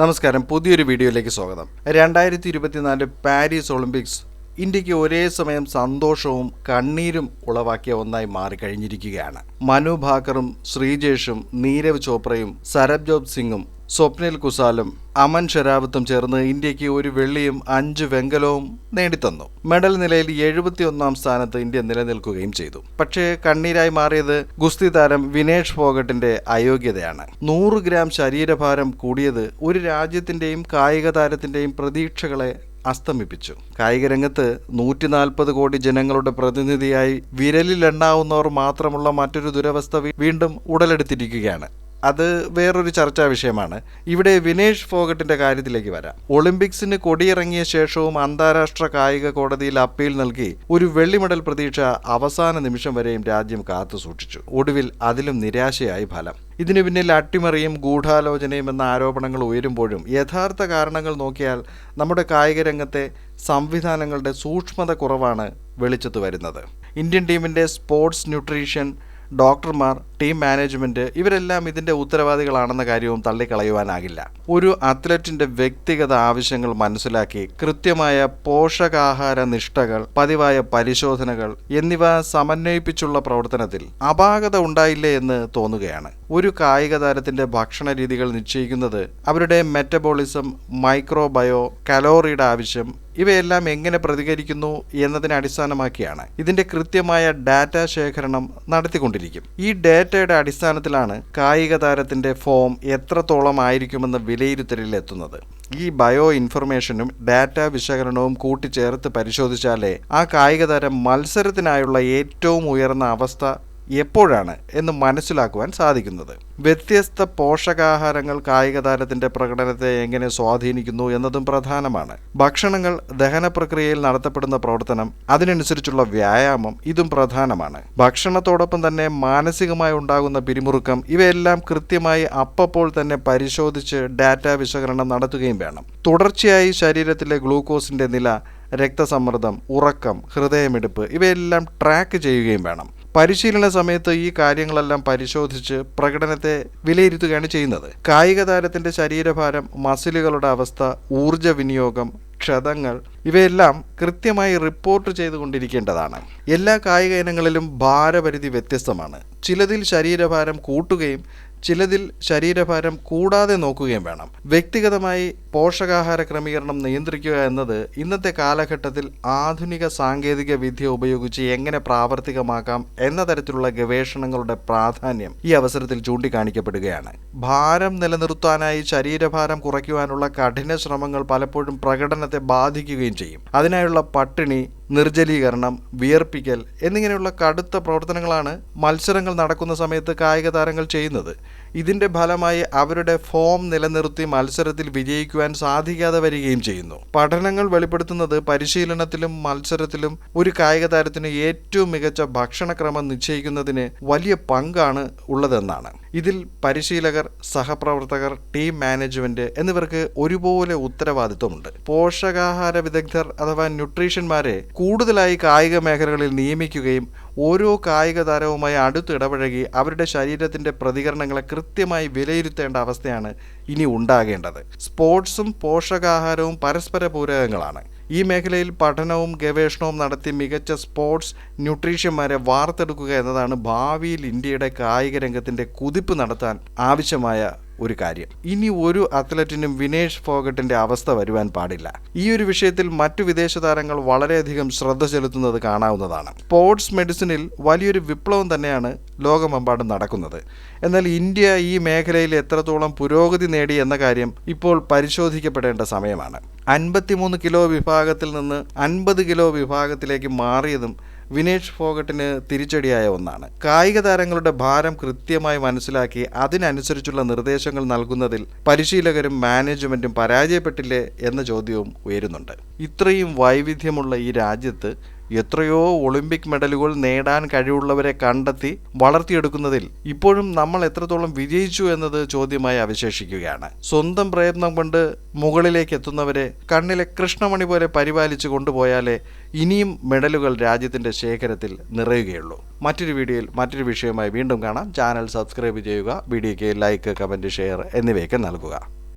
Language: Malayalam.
നമസ്കാരം പുതിയൊരു വീഡിയോയിലേക്ക് സ്വാഗതം. രണ്ടായിരത്തി ഇരുപത്തിനാല് പാരീസ് ഒളിമ്പിക്സ് ഇന്ത്യയ്ക്ക് ഒരേ സമയം സന്തോഷവും കണ്ണീരും ഉളവാക്കിയ ഒന്നായി മാറിക്കഴിഞ്ഞിരിക്കുകയാണ്. മനു ഭാക്കറും ശ്രീജേഷും നീരവ് ചോപ്രയും സരബ്ജോത് സിംഗും സ്വപ്നിൽ കുസാലും അമൻ ഷെരാവത്തും ചേർന്ന് ഇന്ത്യയ്ക്ക് ഒരു വെള്ളിയും അഞ്ച് വെങ്കലവും നേടിത്തന്നു. മെഡൽ നിലയിൽ എഴുപത്തിയൊന്നാം സ്ഥാനത്ത് ഇന്ത്യ നിലനിൽക്കുകയും ചെയ്തു. പക്ഷേ കണ്ണീരായി മാറിയത് ഗുസ്തി താരം വിനേഷ് ഫോഗട്ടിന്റെ അയോഗ്യതയാണ്. നൂറ് ഗ്രാം ശരീരഭാരം കൂടിയത് ഒരു രാജ്യത്തിന്റെയും കായിക താരത്തിന്റെയും പ്രതീക്ഷകളെ അസ്തമിപ്പിച്ചു. കായിക രംഗത്ത് നൂറ്റി നാൽപ്പത് കോടി ജനങ്ങളുടെ പ്രതിനിധിയായി വിരലിലെണ്ണാവുന്നവർ മാത്രമുള്ള മറ്റൊരു ദുരവസ്ഥ വീണ്ടും ഉടലെടുത്തിരിക്കുകയാണ്. അത് വേറൊരു ചർച്ചാ വിഷയമാണ്. ഇവിടെ വിനേഷ് ഫോഗട്ടിന്റെ കാര്യത്തിലേക്ക് വരാം. ഒളിമ്പിക്സിന് കൊടിയിറങ്ങിയ ശേഷവും അന്താരാഷ്ട്ര കായിക കോടതിയിൽ അപ്പീൽ നൽകി ഒരു വെള്ളി മെഡൽ പ്രതീക്ഷ അവസാന നിമിഷം വരെയും രാജ്യം കാത്തു സൂക്ഷിച്ചു. ഒടുവിൽ അതിലും നിരാശയായി ഫലം. ഇതിനു പിന്നിൽ അട്ടിമറിയും ഗൂഢാലോചനയും എന്ന ആരോപണങ്ങൾ ഉയരുമ്പോഴും യഥാർത്ഥ കാരണങ്ങൾ നോക്കിയാൽ നമ്മുടെ കായിക രംഗത്തെ സംവിധാനങ്ങളുടെ സൂക്ഷ്മത കുറവാണ് വെളിച്ചത്ത് വരുന്നത്. ഇന്ത്യൻ ടീമിന്റെ സ്പോർട്സ് ന്യൂട്രീഷൻ ഡോക്ടർമാർ ടീം മാനേജ്മെന്റ് ഇവരെല്ലാം ഇതിന്റെ ഉത്തരവാദികളാണെന്ന കാര്യവും തള്ളിക്കളയുവാനാകില്ല. ഒരു അത്ലറ്റിന്റെ വ്യക്തിഗത ആവശ്യങ്ങൾ മനസ്സിലാക്കി കൃത്യമായ പോഷകാഹാര നിഷ്ഠകൾ പതിവായ പരിശോധനകൾ എന്നിവ സമന്വയിപ്പിച്ചുള്ള പ്രവർത്തനത്തിൽ അപാകത ഉണ്ടായില്ലേ എന്ന് തോന്നുകയാണ്. ഒരു കായിക താരത്തിന്റെ ഭക്ഷണ രീതികൾ നിശ്ചയിക്കുന്നത് അവരുടെ മെറ്റബോളിസം മൈക്രോബയോ കലോറിയുടെ ആവശ്യം ഇവയെല്ലാം എങ്ങനെ പ്രതികരിക്കുന്നു എന്നതിനെ അടിസ്ഥാനമാക്കിയാണ് ഇതിന്റെ കൃത്യമായ ഡാറ്റ ശേഖരണം നടത്തിക്കൊണ്ടിരിക്കും. ഈ ഡാറ്റയുടെ അടിസ്ഥാനത്തിലാണ് കായിക താരത്തിന്റെ ഫോം എത്രത്തോളം ആയിരിക്കുമെന്ന വിലയിരുത്തലിൽ എത്തുന്നത്. ഈ ബയോ ഇൻഫർമേഷനും ഡാറ്റ വിശകലനവും കൂട്ടിച്ചേർത്ത് പരിശോധിച്ചാലേ ആ കായിക താരം മത്സരത്തിനായുള്ള ഏറ്റവും ഉയർന്ന അവസ്ഥ എപ്പോഴാണ് എന്ന് മനസ്സിലാക്കുവാൻ സാധിക്കുന്നത്. വ്യത്യസ്ത പോഷകാഹാരങ്ങൾ കായിക താരത്തിന്റെ പ്രകടനത്തെ എങ്ങനെ സ്വാധീനിക്കുന്നു എന്നതും പ്രധാനമാണ്. ഭക്ഷണങ്ങൾ ദഹന പ്രക്രിയയിൽ നടത്തപ്പെടുന്ന പ്രവർത്തനം അതിനനുസരിച്ചുള്ള വ്യായാമം ഇതും പ്രധാനമാണ്. ഭക്ഷണത്തോടൊപ്പം തന്നെ മാനസികമായി ഉണ്ടാകുന്ന പിരിമുറുക്കം ഇവയെല്ലാം കൃത്യമായി അപ്പപ്പോൾ തന്നെ പരിശോധിച്ച് ഡാറ്റ വിശകലനം നടത്തുകയും വേണം. തുടർച്ചയായി ശരീരത്തിലെ ഗ്ലൂക്കോസിന്റെ നില രക്തസമ്മർദ്ദം ഉറക്കം ഹൃദയമിടിപ്പ് ഇവയെല്ലാം ട്രാക്ക് ചെയ്യുകയും വേണം. പരിശീലന സമയത്ത് ഈ കാര്യങ്ങളെല്ലാം പരിശോധിച്ച് പ്രകടനത്തെ വിലയിരുത്തുകയാണ് ചെയ്യുന്നത്. കായിക താരത്തിന്റെ ശരീരഭാരം മസിലുകളുടെ അവസ്ഥ ഊർജ വിനിയോഗം ക്ഷതങ്ങൾ ഇവയെല്ലാം കൃത്യമായി റിപ്പോർട്ട് ചെയ്തുകൊണ്ടിരിക്കേണ്ടതാണ്. എല്ലാ കായിക ഇനങ്ങളിലും ഭാരപരിധി വ്യത്യസ്തമാണ്. ചിലതിൽ ശരീരഭാരം കൂട്ടുകയും ചിലതിൽ ശരീരഭാരം കൂടാതെ നോക്കുകയും വേണം. വ്യക്തിഗതമായി പോഷകാഹാര ക്രമീകരണം നിയന്ത്രിക്കുക എന്നത് ഇന്നത്തെ കാലഘട്ടത്തിൽ ആധുനിക സാങ്കേതിക വിദ്യ ഉപയോഗിച്ച് എങ്ങനെ പ്രാവർത്തികമാക്കാം എന്ന തരത്തിലുള്ള ഗവേഷണങ്ങളുടെ പ്രാധാന്യം ഈ അവസരത്തിൽ ചൂണ്ടിക്കാണിക്കപ്പെടുകയാണ്. ഭാരം നിലനിർത്താനായി ശരീരഭാരം കുറയ്ക്കുവാനുള്ള കഠിന ശ്രമങ്ങൾ പലപ്പോഴും പ്രകടനത്തെ ബാധിക്കുകയും ചെയ്യും. അതിനായുള്ള പട്ടിണി നിർജലീകരണം വിയർപ്പിക്കൽ എന്നിങ്ങനെയുള്ള കടുത്ത പ്രവർത്തനങ്ങളാണ് മത്സരങ്ങൾ നടക്കുന്ന സമയത്ത് കായിക താരങ്ങൾ ചെയ്യുന്നത്. ഇതിന്റെ ഫലമായി അവരുടെ ഫോം നിലനിർത്തി മത്സരത്തിൽ വിജയിക്കുവാൻ സാധിക്കാതെ വരികയും ചെയ്യുന്നു. പഠനങ്ങൾ വെളിപ്പെടുത്തുന്നത് പരിശീലനത്തിലും മത്സരത്തിലും ഒരു കായിക താരത്തിന് ഏറ്റവും മികച്ച ഭക്ഷണക്രമം നിശ്ചയിക്കുന്നതിന് വലിയ പങ്കാണ് ഉള്ളതെന്നാണ്. ഇതിൽ പരിശീലകർ സഹപ്രവർത്തകർ ടീം മാനേജ്മെന്റ് എന്നിവർക്ക് ഒരുപോലെ ഉത്തരവാദിത്വമുണ്ട്. പോഷകാഹാര വിദഗ്ധർ അഥവാ ന്യൂട്രീഷ്യന്മാരെ കൂടുതലായി കായിക മേഖലകളിൽ നിയമിക്കുകയും ഓരോ കായിക താരവുമായി അടുത്തിടപഴകി അവരുടെ ശരീരത്തിന്റെ പ്രതികരണങ്ങളെ കൃത്യമായി വിലയിരുത്തേണ്ട അവസ്ഥയാണ് ഇനി ഉണ്ടാകേണ്ടത്. സ്പോർട്സും പോഷകാഹാരവും പരസ്പര പൂരകങ്ങളാണ്. ഈ മേഖലയിൽ പഠനവും ഗവേഷണവും നടത്തി മികച്ച സ്പോർട്സ് ന്യൂട്രീഷ്യന്മാരെ വാർത്തെടുക്കുക എന്നതാണ് ഭാവിയിൽ ഇന്ത്യയുടെ കായിക രംഗത്തിന്റെ കുതിപ്പ് നടത്താൻ ആവശ്യമായ ഒരു കാര്യം. ഇനി ഒരു അത്ലറ്റിനും വിനേഷ് ഫോഗട്ടിന്റെ അവസ്ഥ വരുവാൻ പാടില്ല. ഈ ഒരു വിഷയത്തിൽ മറ്റു വിദേശ താരങ്ങൾ വളരെയധികം ശ്രദ്ധ ചെലുത്തുന്നത് കാണാവുന്നതാണ്. സ്പോർട്സ് മെഡിസിനിൽ വലിയൊരു വിപ്ലവം തന്നെയാണ് ലോകമെമ്പാടും നടക്കുന്നത്. എന്നാൽ ഇന്ത്യ ഈ മേഖലയിൽ എത്രത്തോളം പുരോഗതി നേടി എന്ന കാര്യം ഇപ്പോൾ പരിശോധിക്കപ്പെടേണ്ട സമയമാണ്. അൻപത്തിമൂന്ന് കിലോ വിഭാഗത്തിൽ നിന്ന് അൻപത് കിലോ വിഭാഗത്തിലേക്ക് മാറിയതും വിനേഷ് ഫോഗട്ടിന് തിരിച്ചടിയായ ഒന്നാണ്. കായിക താരങ്ങളുടെ ഭാരം കൃത്യമായി മനസ്സിലാക്കി അതിനനുസരിച്ചുള്ള നിർദ്ദേശങ്ങൾ നൽകുന്നതിൽ പരിശീലകരും മാനേജ്മെന്റും പരാജയപ്പെട്ടില്ലേ എന്ന ചോദ്യവും ഉയരുന്നുണ്ട്. ഇത്രയും വൈവിധ്യമുള്ള ഈ രാജ്യത്ത് എത്രയോ ഒളിമ്പിക് മെഡലുകൾ നേടാൻ കഴിവുള്ളവരെ കണ്ടെത്തി വളർത്തിയെടുക്കുന്നതിൽ ഇപ്പോഴും നമ്മൾ എത്രത്തോളം വിജയിച്ചു എന്നത് ചോദ്യമായി അവശേഷിക്കുകയാണ്. സ്വന്തം പ്രയത്നം കൊണ്ട് മുകളിലേക്ക് എത്തുന്നവരെ കണ്ണിലെ കൃഷ്ണമണി പോലെ പരിപാലിച്ചു കൊണ്ടുപോയാലേ ഇനിയും മെഡലുകൾ രാജ്യത്തിന്റെ ശേഖരത്തിൽ നിറയുകയുള്ളൂ. മറ്റൊരു വീഡിയോയിൽ മറ്റൊരു വിഷയമായി വീണ്ടും കാണാം. ചാനൽ സബ്സ്ക്രൈബ് ചെയ്യുക വീഡിയോയ്ക്ക് ലൈക്ക് കമന്റ് ഷെയർ എന്നിവയൊക്കെ നൽകുക.